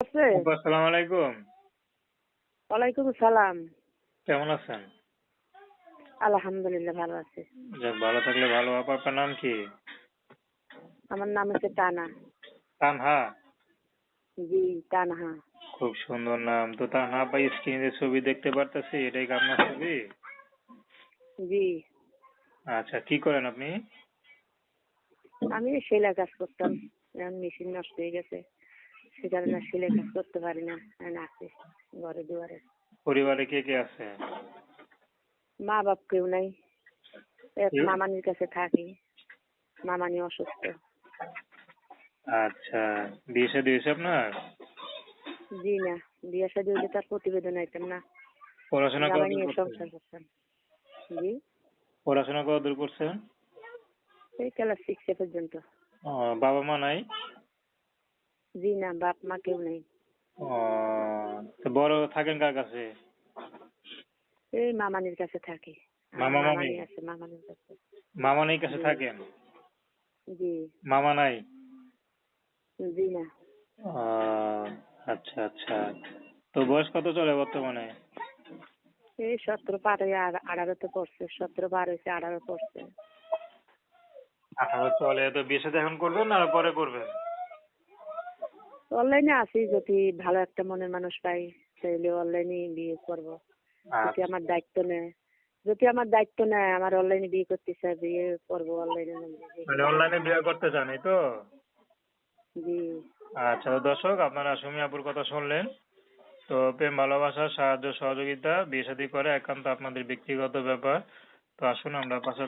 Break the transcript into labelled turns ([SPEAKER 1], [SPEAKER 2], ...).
[SPEAKER 1] আছে?
[SPEAKER 2] আসসালামু আলাইকুম।
[SPEAKER 1] ওয়ালাইকুম সালাম
[SPEAKER 2] কেমন আছেন?
[SPEAKER 1] আলহামদুলিল্লাহ ভালো আছি।
[SPEAKER 2] যাক ভালো থাকলে ভালো। আপা আপনার নাম কি?
[SPEAKER 1] আমার নাম হচ্ছে টানা
[SPEAKER 2] তানহা?
[SPEAKER 1] জি টানহা
[SPEAKER 2] খুব সুন্দর নাম। তো তানহা আপা স্ক্রিনে ছবি দেখতে পারতেছি এটাই কি আপনার ছবি?
[SPEAKER 1] জি।
[SPEAKER 2] আচ্ছা কি করেন আপনি?
[SPEAKER 1] আমি সেলাই কাজ করতাম এখন মেশিন নষ্ট হয়ে গেছে। সে কারণে সেলাই কাজ করতে পারি না আছি ঘরে দুয়ারে।
[SPEAKER 2] পরিবারে কে কে আছে?
[SPEAKER 1] মা বাপ কেউ নাই। মামানির কাছে থাকি। মামানি অসুস্থ।
[SPEAKER 2] আচ্ছা বিয়ে শাদী হয়েছে আপনার?
[SPEAKER 1] জি না বিয়ে শাদী হলে তার প্রতিবেদন আইতাম না।
[SPEAKER 2] পড়াশোনা করছেন?
[SPEAKER 1] সংসার করতাম। জি?
[SPEAKER 2] পড়াশোনা কতদূর করছেন?
[SPEAKER 1] এই ক্লাস সিক্সে পর্যন্ত।
[SPEAKER 2] বাবা মা নাই?
[SPEAKER 1] জি না বাপ মা কেউ নেই।
[SPEAKER 2] ও, তো বড় থাকেন কার কাছে?
[SPEAKER 1] এই মামানির কাছে থাকি।
[SPEAKER 2] মামা মামি?
[SPEAKER 1] আছে মামানির কাছে।
[SPEAKER 2] মামা নেই কাছে থাকেন?
[SPEAKER 1] জি।
[SPEAKER 2] মামা নাই?
[SPEAKER 1] জি না
[SPEAKER 2] আচ্ছা আচ্ছা। তো বয়স কত চলে বর্তমানে?
[SPEAKER 1] এই সতেরো পার হয়ে আঠারোতে পড়ছে সতেরো পার হয়েছে আঠারো পড়ছে।
[SPEAKER 2] আঠারো চলে তো বিয়ে সাথে এখন করবেন না পরে করবেন?
[SPEAKER 1] অনলাইনে আছি যদি ভালো একটা মনের মানুষ পাই তাহলে অনলাইনে বিয়ে করব। যদি
[SPEAKER 2] আচ্ছা।
[SPEAKER 1] আমার দায়িত্ব নেয় যদি আমার দায়িত্ব নেয় আমার অনলাইনে বিয়ে করতে চাই বিয়ে করব অনলাইনে
[SPEAKER 2] মানে অনলাইনে বিয়ে করতে চান তো?
[SPEAKER 1] জি।
[SPEAKER 2] আচ্ছা দর্শক আপনারা সুমি আপুর কথা শুনলেন। তো প্রেম ভালোবাসা সাহায্য সহযোগিতা বিয়ে শাদী করে একান্ত আপনাদের ব্যক্তিগত ব্যাপার। তো আসুন আমরা পাশে